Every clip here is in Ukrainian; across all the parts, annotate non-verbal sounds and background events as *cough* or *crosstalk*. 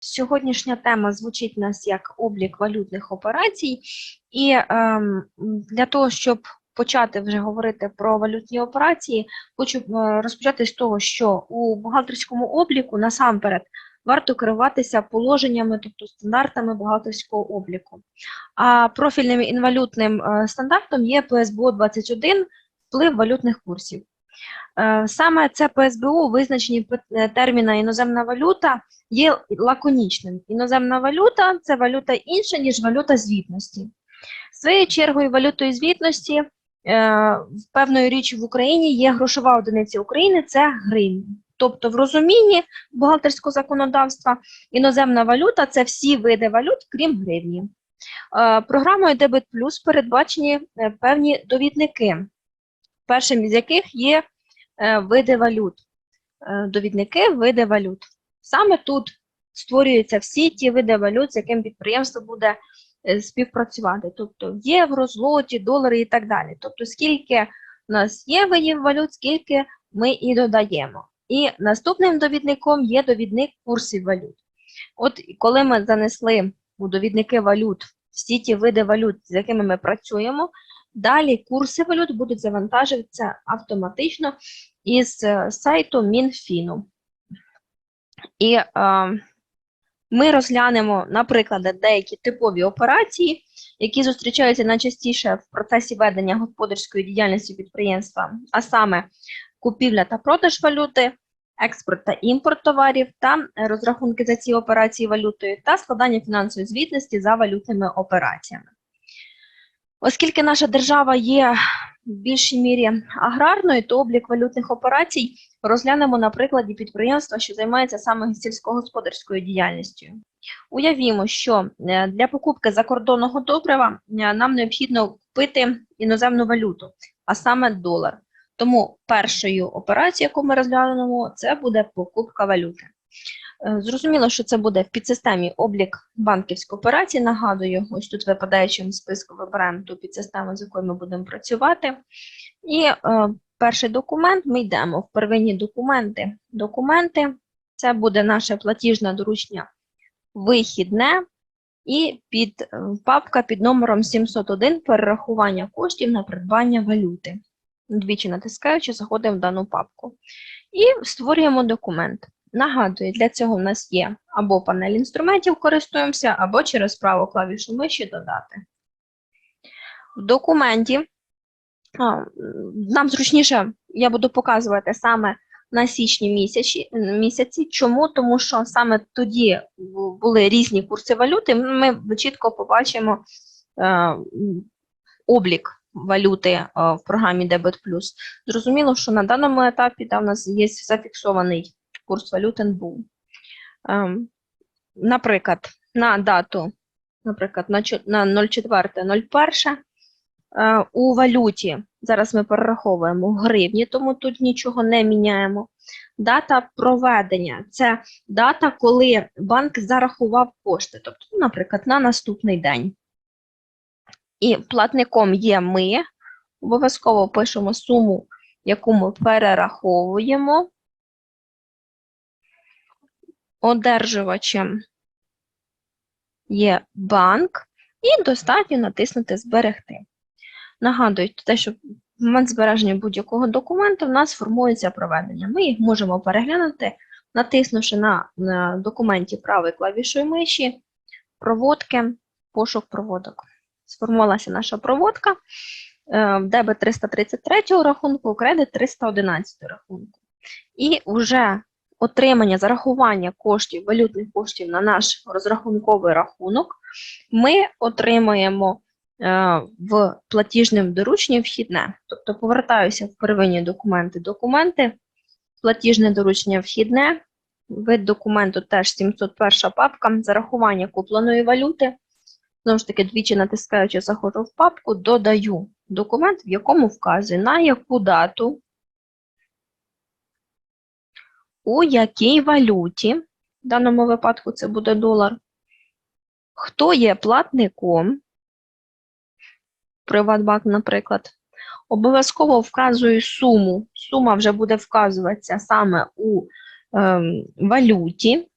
Сьогоднішня тема звучить у нас як облік валютних операцій, і ем, для того, щоб почати вже говорити про валютні операції, хочу е, розпочати з того, що у бухгалтерському обліку насамперед варто керуватися положеннями, тобто стандартами бухгалтерського обліку. А профільним інвалютним е, стандартом є ПСБО 21 вплив валютних курсів. Е, Саме це ПСБУ у визначенні е, терміна іноземна валюта є лаконічним. Іноземна валюта це валюта інша, ніж валюта звітності. Своєю чергою, валютою звітності е, певною річ в Україні є грошова одиниця України це гривня. Тобто, в розумінні бухгалтерського законодавства іноземна валюта це всі види валют, крім гривні. Програмою Debit Plus передбачені певні довідники, першим із яких є е, види валют. Е, Довідники види валют. Саме тут створюються всі ті види валют, з яким підприємство буде е, співпрацювати. Тобто євро, злоті, долари і так далі. Тобто, скільки у нас є видів валют, скільки ми і додаємо. І наступним довідником є довідник курсів валют. От коли ми занесли у довідники валют всі ті види валют, з якими ми працюємо, далі курси валют будуть завантажуватися автоматично із е, сайту Мінфіну. І е, ми розглянемо, наприклад, деякі типові операції, які зустрічаються найчастіше в процесі ведення господарської діяльності підприємства, а саме купівля та продаж валюти, експорт та імпорт товарів та розрахунки за ці операції валютою та складання фінансової звітності за валютними операціями. Оскільки наша держава є в більшій мірі аграрною, то облік валютних операцій розглянемо на прикладі підприємства, що займається саме сільськогосподарською діяльністю. Уявімо, що е, для покупки закордонного добрива е, нам необхідно купити іноземну валюту, а саме долар. Тому першою операцією, яку ми розглянемо, це буде покупка валюти. Е, Зрозуміло, що це буде в підсистемі облік банківської операції. Нагадую, ось тут в випадаючому списку вибираємо ту підсистему, з якою ми будемо працювати. І е, перший документ ми йдемо в первинні документи. Документи це буде наше платіжне доручення вихідне і під е, папка під номером 701 перерахування коштів на придбання валюти. Двічі натискаючи, заходимо в дану папку. І створюємо документ. Нагадую, для цього в нас є або панель інструментів користуємося, або через праву клавішу миші додати. В документі а, нам зручніше, я буду показувати саме на січні місяці. місяці. Чому? Тому що саме тоді були різні курси валюти. Ми чітко побачимо е, облік валюти е, в програмі Debit. Зрозуміло, що на даному етапі да, у нас є зафіксований курс валют НБУ. Наприклад, на дату, наприклад, на чо- на 04.01 е, у валюті, зараз ми перераховуємо в гривні, тому тут нічого не міняємо. Дата проведення це дата, коли банк зарахував кошти, тобто, ну, наприклад, на наступний день. І платником є ми. Обов'язково пишемо суму, яку ми перераховуємо. Одержувачем є банк, і достатньо натиснути Зберегти. Нагадую, те, що в момент збереження будь-якого документу в нас формується проведення. Ми їх можемо переглянути, натиснувши на, на документі правою клавішою миші, проводки, пошук проводок. Сформувалася наша проводка. е, Дебет 333 рахунку, кредит 311 рахунку. І вже отримання, зарахування коштів, валютних коштів на наш розрахунковий рахунок, ми отримаємо е, в платіжним дорученні вхідне. Тобто повертаюся в первинні документи. Документи, платіжне доручення вхідне, вид документу теж 701 папка, зарахування купленої валюти. Знову ж таки, двічі натискаючи, заходжу в папку, додаю документ, в якому вказую, на яку дату, у якій валюті, в даному випадку це буде долар, хто є платником, Приватбанк, наприклад, обов'язково вказую суму. Сума вже буде вказуватися саме у ем, валюті.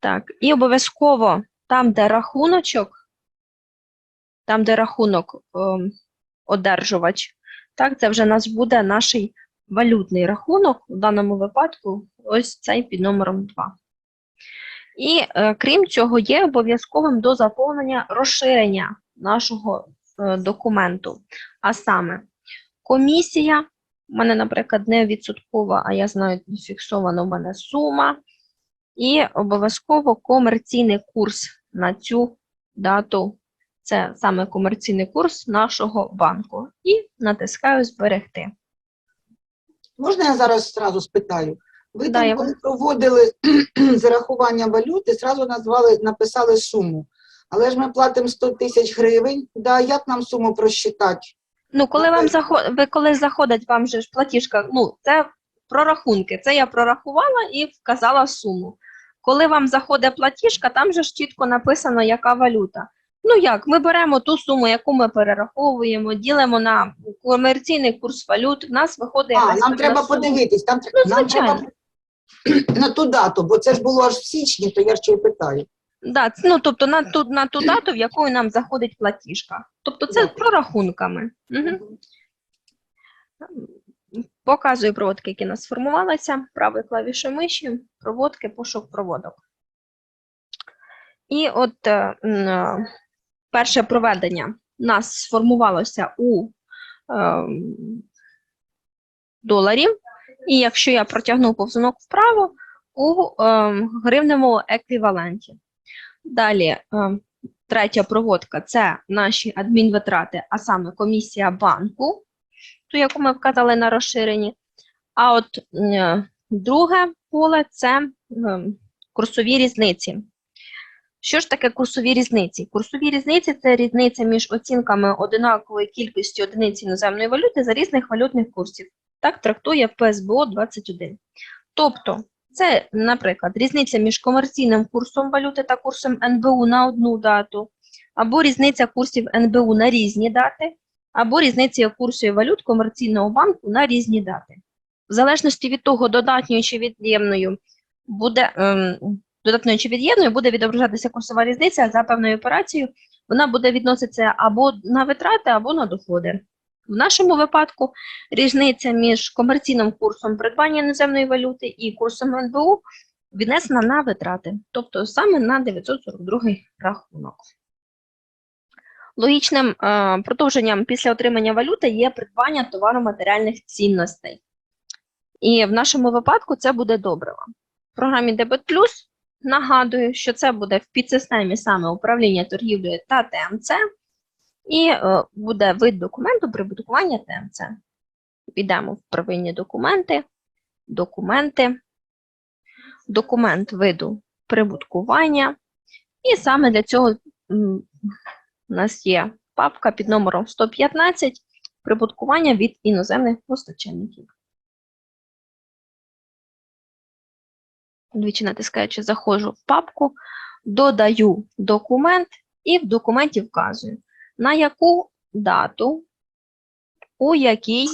Так, і обов'язково там, де рахуночок, там, де рахунок ем, одержувач, так, це вже у нас буде наш валютний рахунок, в даному випадку ось цей під номером 2. І е, крім цього, є обов'язковим до заповнення розширення нашого е, документу. А саме комісія, у мене, наприклад, не відсоткова, а я знаю, фіксована у мене сума. І обов'язково комерційний курс на цю дату. Це саме комерційний курс нашого банку. І натискаю зберегти. Можна я зараз зразу спитаю? Ви Да, там, я- коли проводили *clears throat* зарахування валюти, зразу назвали, написали суму. Але ж ми платимо 100 тисяч гривень. Да, як нам суму просчитати? Ну, коли вам заход... ви коли заходить вам же ж платіжка, ну, це прорахунки. Це я прорахувала і вказала суму. Коли вам заходить платіжка, там же ж чітко написано, яка валюта. Ну як, ми беремо ту суму, яку ми перераховуємо, ділимо на комерційний курс валют, в нас виходить. А, нам треба сума. подивитись. Там, Ну, нам треба *clears throat* на ту дату, бо це ж було аж в січні, то я ще й питаю. Да, ну, тобто на ту, на ту дату, в якої нам заходить платіжка. Тобто це Добре. прорахунками. Угу. Показую проводки, які у нас сформувалися. Правою клавішою миші, проводки, пошук проводок. І от е, е, перше проведення у нас сформувалося у е, доларів. І якщо я протягну повзунок вправо, у е, гривневому еквіваленті. Далі, е, третя проводка це наші адмінвитрати, а саме комісія банку, ту, яку ми вказали на розширенні. А от е, друге поле це е, курсові різниці. Що ж таке курсові різниці? Курсові різниці це різниця між оцінками одинакової кількості одиниць іноземної валюти за різних валютних курсів. Так трактує ПСБО 21. Тобто, це, наприклад, різниця між комерційним курсом валюти та курсом НБУ на одну дату, або різниця курсів НБУ на різні дати, або різниця курсів валют комерційного банку на різні дати. В залежності від того, додатньою чи від'ємною буде ем, додатною чи від'ємною буде відображатися курсова різниця за певною операцією, вона буде відноситися або на витрати, або на доходи. В нашому випадку різниця між комерційним курсом придбання іноземної валюти і курсом НБУ віднесена на витрати, тобто саме на 942 рахунок. Логічним е, продовженням після отримання валюти є придбання товаро-матеріальних цінностей. І в нашому випадку це буде добриво. В програмі Debit Plus нагадую, що це буде в підсистемі саме управління торгівлею та ТМЦ, і е, буде вид документу прибуткування ТМЦ. Підемо в первинні документи, документи, документ виду прибуткування. І саме для цього у нас є папка під номером 115 прибуткування від іноземних постачальників. Двічі натискаючи, заходжу в папку, додаю документ і в документі вказую, на яку дату, у якій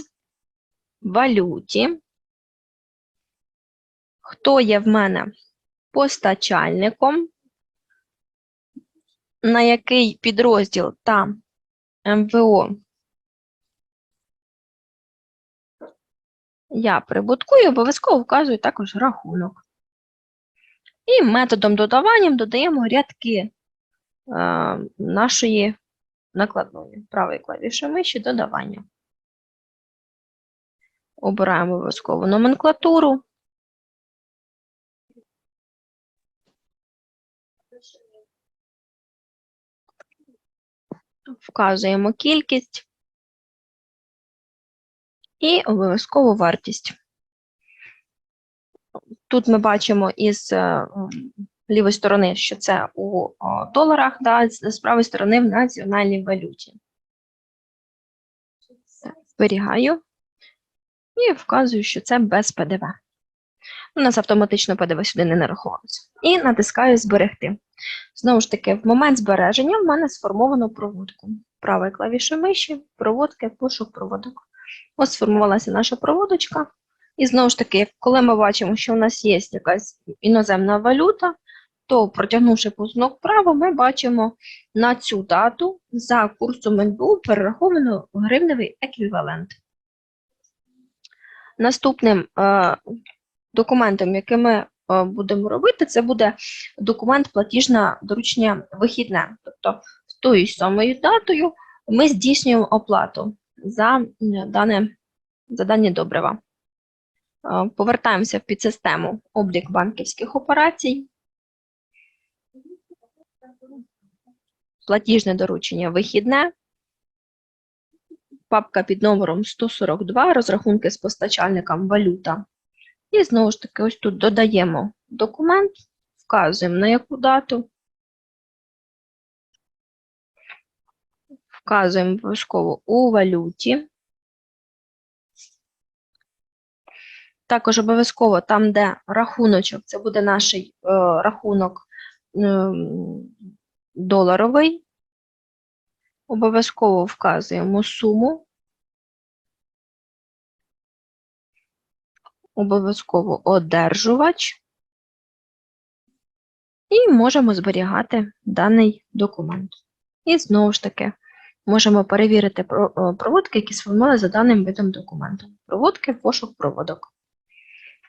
валюті, хто є в мене постачальником, на який підрозділ та МВО я прибуткую, обов'язково вказую також рахунок. І методом додавання додаємо рядки е, нашої накладної правої клавіші миші додавання. Обираємо обов'язково номенклатуру. Вказуємо кількість і обов'язково вартість. Тут ми бачимо із е, лівої сторони, що це у доларах, да, з правої сторони в національній валюті. Зберігаю і вказую, що це без ПДВ. У нас автоматично ПДВ сюди не нарахувалося. І натискаю Зберегти. Знову ж таки, в момент збереження в мене сформовано проводку. Правою клавішою миші, проводки, пошук проводок. Ось сформувалася наша проводочка. І знову ж таки, коли ми бачимо, що у нас є якась іноземна валюта, то протягнувши повзнок вправо, ми бачимо на цю дату за курсом НБУ перераховано гривневий еквівалент. Наступним е, документом, який ми е, будемо робити, це буде документ платіжне доручення вихідне. Тобто з тою самою датою ми здійснюємо оплату за, дане, за дані добрива. Е, Повертаємося в підсистему облік банківських операцій. Платіжне доручення вихідне. Папка під номером 142, розрахунки з постачальником валюта. І знову ж таки, ось тут додаємо документ, вказуємо на яку дату. Вказуємо обов'язково у валюті. Також обов'язково там, де рахуночок, це буде наш е, рахунок ем, доларовий. Обов'язково вказуємо суму. Обов'язково одержувач. І можемо зберігати даний документ. І знову ж таки можемо перевірити е, проводки, які сформували за даним видом документу. Проводки, пошук проводок.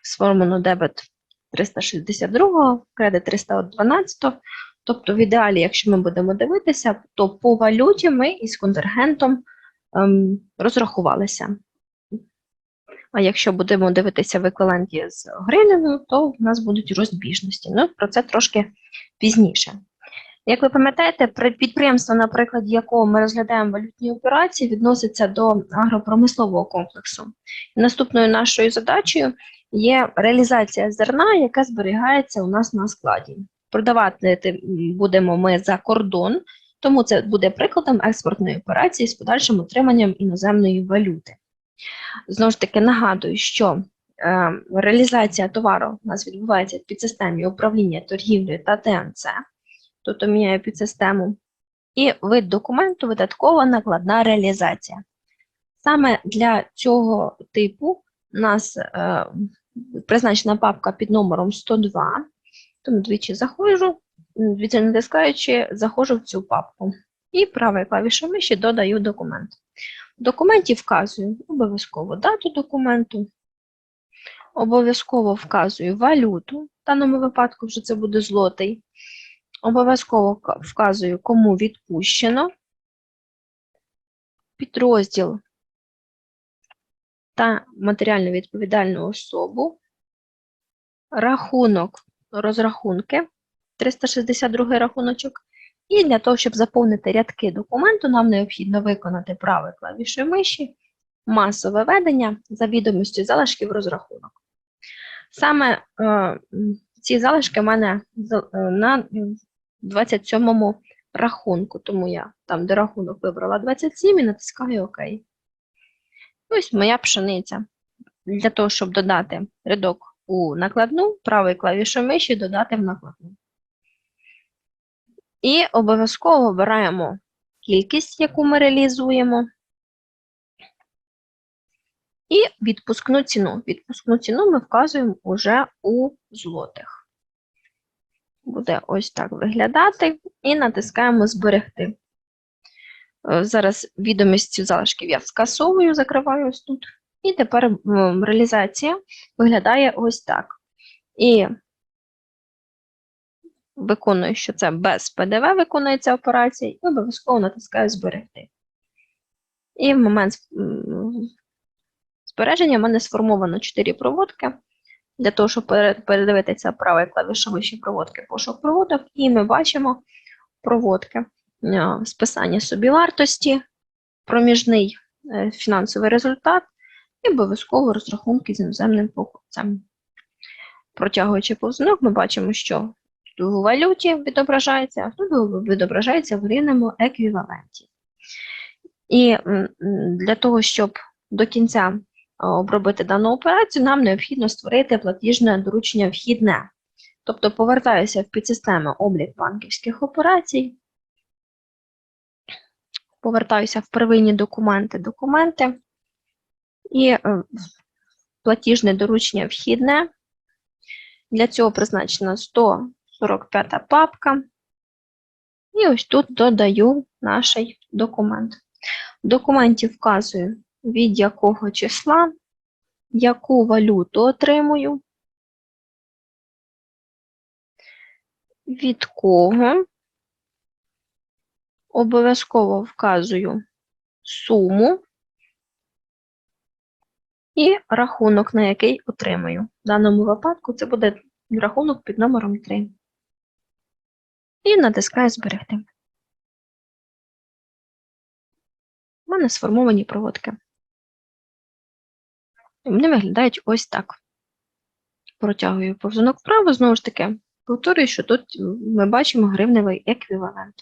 Сформовано дебет 362, кредит 312. Тобто, в ідеалі, якщо ми будемо дивитися, то по валюті ми із контрагентом ем, розрахувалися. А якщо будемо дивитися в еквіваленті з гривнею, то в нас будуть розбіжності. Ну, про це трошки пізніше. Як ви пам'ятаєте, при- підприємство, на прикладі якого ми розглядаємо валютні операції, відноситься до агропромислового комплексу. І наступною нашою задачею є реалізація зерна, яке зберігається у нас на складі. Продавати будемо ми за кордон, тому це буде прикладом експортної операції з подальшим отриманням іноземної валюти. Знову ж таки, нагадую, що е, реалізація товару у нас відбувається в підсистемі управління торгівлею та ТНЦ, тобто міняє підсистему, і вид документу видаткова накладна реалізація. Саме для цього типу у нас е, призначена папка під номером 102, тому двічі заходжу, двічі натискаючи, заходжу в цю папку. І правою клавішою миші додаю документ. В документі вказую обов'язково дату документу, обов'язково вказую валюту, в даному випадку вже це буде злотий. Обов'язково вказую, кому відпущено, підрозділ та матеріально відповідальну особу, рахунок, розрахунки, 362 рахуночок. І для того, щоб заповнити рядки документу, нам необхідно виконати правою клавішою миші масове ведення за відомістю залишків розрахунок. Саме е, ці залишки в мене е, на 27-му рахунку, тому я там, де рахунок вибрала 27 і натискаю ОК. Ось моя пшениця. Для того, щоб додати рядок у накладну, правою клавішою миші додати в накладну. І обов'язково обираємо кількість, яку ми реалізуємо. І відпускну ціну. Відпускну ціну ми вказуємо уже у злотих. Буде ось так виглядати. І натискаємо Зберегти. Е, Зараз відомість залишків я скасовую, закриваю ось тут. І тепер реалізація виглядає ось так. І виконую, що це без ПДВ виконується операція, і обов'язково натискаю Зберегти. І в момент збереження в мене сформовано 4 проводки. Для того, щоб передивитися правою клавішою вищі проводки, пошук проводок, і ми бачимо проводки списання собівартості, проміжний е, фінансовий результат і обов'язково розрахунки з іноземним покупцем. Протягуючи повзунок, ми бачимо, що тут у валюті відображається, а тут відображається в гривневому еквіваленті. І для того, щоб до кінця е, обробити дану операцію, нам необхідно створити платіжне доручення вхідне. Тобто повертаюся в підсистему облік банківських операцій, повертаюся в первинні документи, документи і е, платіжне доручення вхідне. Для цього призначено 45 папка. І ось тут додаю наш документ. В документі вказую, від якого числа, яку валюту отримую, від кого. Обов'язково вказую суму і рахунок, на який отримаю. В даному випадку це буде рахунок під номером 3. І натискаю Зберегти. У мене сформовані проводки. Вони виглядають ось так. Протягую повзунок вправо, знову ж таки, повторюю, що тут ми бачимо гривневий еквівалент.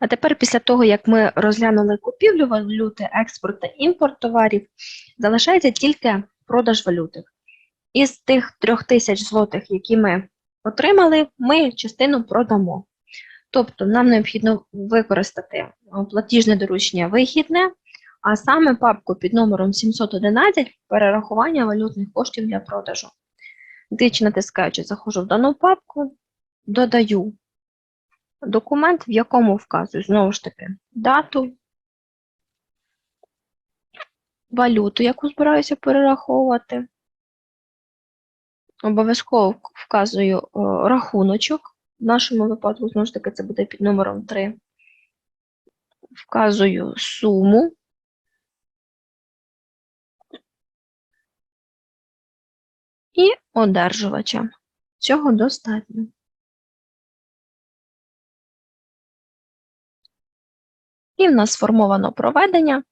А тепер, після того, як ми розглянули купівлю валюти, експорт та імпорт товарів, залишається тільки продаж валюти. Із тих трьох тисяч злотих, які ми отримали, ми частину продамо. Тобто нам необхідно використати платіжне доручення вихідне, а саме папку під номером 711 перерахування валютних коштів для продажу. Двічі натискаючи, заходжу в дану папку, додаю документ, в якому вказую знову ж таки дату, валюту, яку збираюся перераховувати. Обов'язково вказую е, рахуночок. В нашому випадку, знову ж таки, це буде під номером 3. Вказую суму. І одержувача. Цього достатньо. І в нас сформовано проведення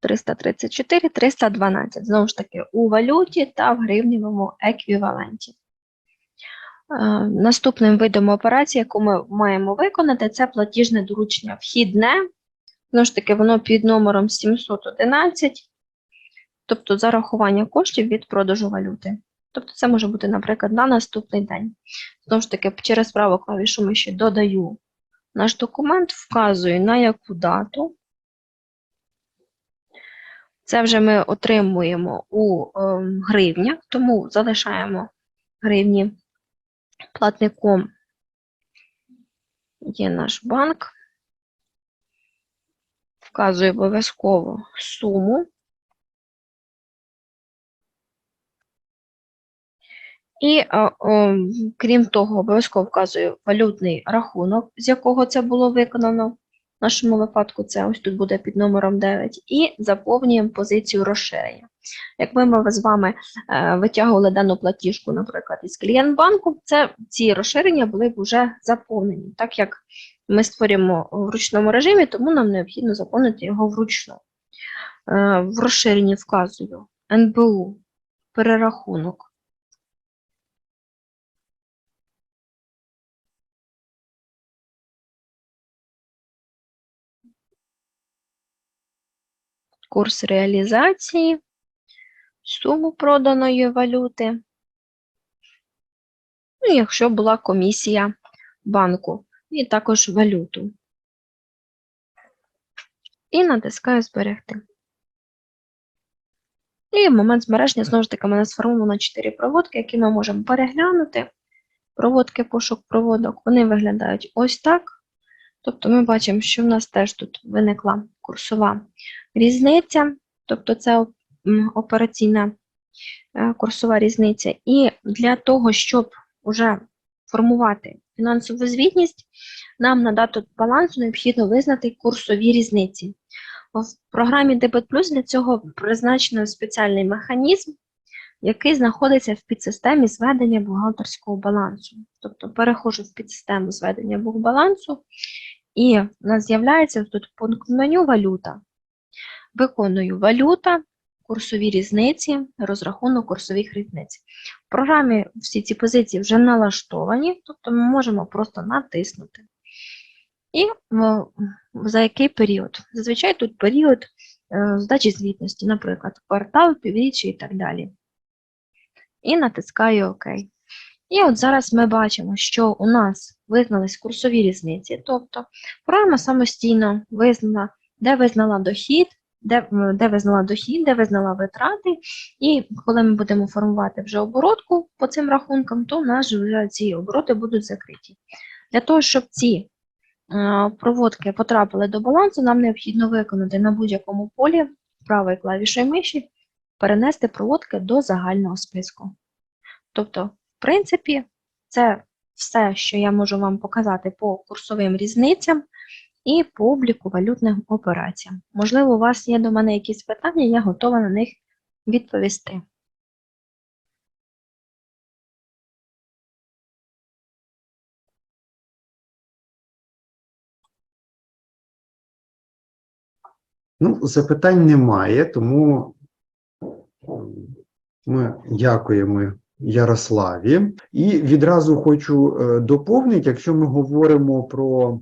334, 312. Знову ж таки, у валюті та в гривневому еквіваленті. Е, Наступним видом операції, яку ми маємо виконати, це платіжне доручення вхідне. Знову ж таки, воно під номером 711, тобто зарахування коштів від продажу валюти. Тобто це може бути, наприклад, на наступний день. Знову ж таки, через праву клавішу миші додаю наш документ, вказую на яку дату. Це вже ми отримуємо у ем, гривнях, тому залишаємо гривні платником. Є наш банк. Вказую обов'язково суму. І, е, крім того, обов'язково вказую валютний рахунок, з якого це було виконано. В нашому випадку це ось тут буде під номером 9. І заповнюємо позицію розширення. Якби ми з вами е, витягували дану платіжку, наприклад, із клієнт-банку, це ці розширення були б вже заповнені. Так як ми створюємо в ручному режимі, тому нам необхідно заповнити його вручну. Е, В розширенні вказую НБУ, перерахунок. Курс реалізації, суму проданої валюти. Ну, якщо була комісія банку, і також валюту. І натискаю зберегти. І в момент збереження, знову ж таки, мене сформовано 4 проводки, які ми можемо переглянути. Проводки, пошук проводок, вони виглядають ось так. Тобто ми бачимо, що в нас теж тут виникла курсова різниця, тобто це операційна е, курсова різниця. І для того, щоб вже формувати фінансову звітність, нам на дату балансу необхідно визнати курсові різниці. В програмі Debit Plus для цього призначено спеціальний механізм, який знаходиться в підсистемі зведення бухгалтерського балансу. Тобто переходжу в підсистему зведення бухбалансу, і в нас з'являється тут пункт меню валюта. Виконую валюта, курсові різниці, розрахунок курсових різниць. В програмі всі ці позиції вже налаштовані, тобто ми можемо просто натиснути. І за який період? Зазвичай тут період е, здачі звітності, наприклад, квартал, півріччя і так далі. І натискаю ОК. І от зараз ми бачимо, що у нас визнались курсові різниці, тобто програма самостійно визнала, де визнала дохід, де, де визнала дохід, де визнала витрати. І коли ми будемо формувати вже оборотку по цим рахункам, то у нас вже ці обороти будуть закриті. Для того, щоб ці проводки потрапили до балансу, нам необхідно виконати на будь-якому полі правою клавішою миші перенести проводки до загального списку. Тобто, в принципі, це все, що я можу вам показати по курсовим різницям і по обліку валютних операціям. Можливо, у вас є до мене якісь питання, я готова на них відповісти. Ну, запитань немає, тому ми дякуємо Ярославі. І відразу хочу е, доповнити, якщо ми говоримо про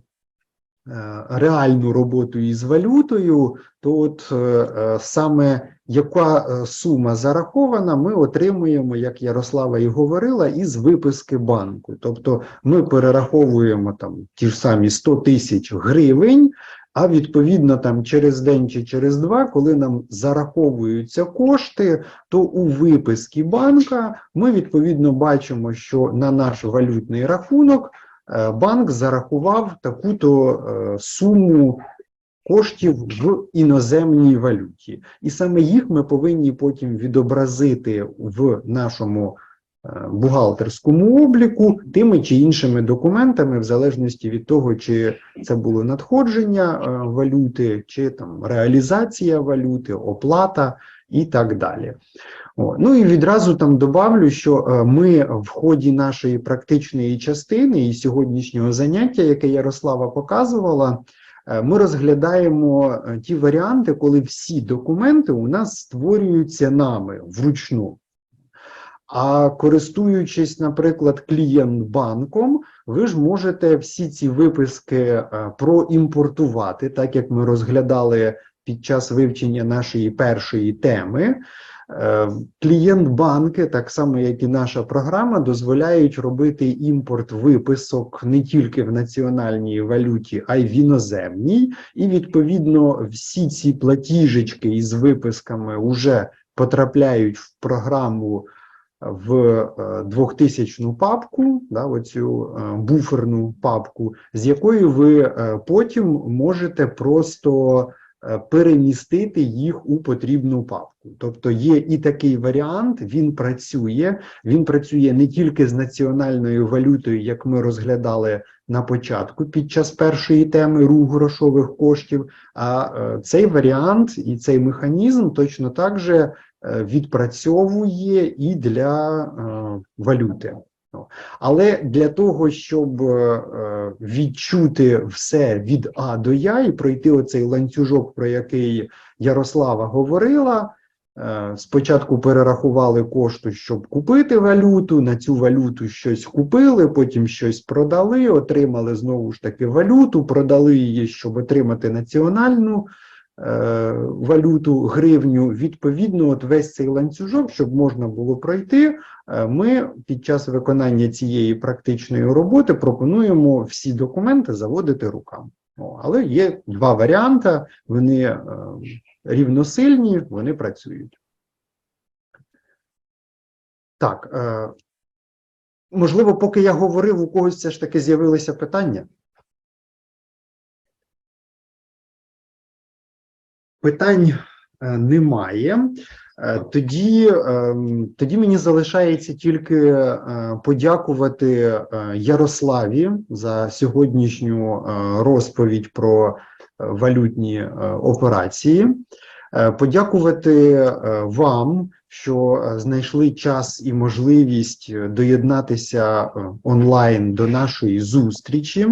е, реальну роботу із валютою, то от е, саме яка сума зарахована, ми отримуємо, як Ярослава і говорила, із виписки банку. Тобто ми перераховуємо там ті ж самі 100 тисяч гривень, а відповідно там через день чи через два, коли нам зараховуються кошти, то у виписці банка ми відповідно бачимо, що на наш валютний рахунок е, банк зарахував таку-то е, суму коштів в іноземній валюті. І саме їх ми повинні потім відобразити в нашому бухгалтерському обліку тими чи іншими документами, в залежності від того, чи це було надходження е, валюти, чи там реалізація валюти, оплата і так далі. О, ну і відразу там добавлю, що е, ми в ході нашої практичної частини і сьогоднішнього заняття, яке Ярослава показувала, е, ми розглядаємо е, ті варіанти, коли всі документи у нас створюються нами вручну. А користуючись, наприклад, клієнт-банком, ви ж можете всі ці виписки е, проімпортувати, так як ми розглядали під час вивчення нашої першої теми. Е, Клієнт-банки, так само як і наша програма, дозволяють робити імпорт виписок не тільки в національній валюті, а й в іноземній. І відповідно всі ці платіжечки із виписками вже потрапляють в програму в е, 2000 папку, да, оцю е, буферну папку, з якою ви е, потім можете просто е, перемістити їх у потрібну папку. Тобто є і такий варіант, він працює. Він працює не тільки з національною валютою, як ми розглядали на початку під час першої теми рух грошових коштів. А е, цей варіант і цей механізм точно так же е, відпрацьовує і для е, валюти. Але для того, щоб е, відчути все від А до Я і пройти оцей ланцюжок, про який Ярослава говорила, е, спочатку перерахували кошти, щоб купити валюту, на цю валюту щось купили, потім щось продали, отримали знову ж таки валюту, продали її, щоб отримати національну е, валюту, гривню. Відповідно, от весь цей ланцюжок, щоб можна було пройти, е, ми під час виконання цієї практичної роботи пропонуємо всі документи заводити руками. Але є два варіанти, вони е, рівносильні, вони працюють. Так, е, можливо, поки я говорив, у когось все ж таки з'явилися питання. Питань е, немає. Е, Тоді, ем, тоді мені залишається тільки е, подякувати Ярославі за сьогоднішню розповідь про валютні операції. Подякувати вам, що знайшли час і можливість доєднатися онлайн до нашої зустрічі.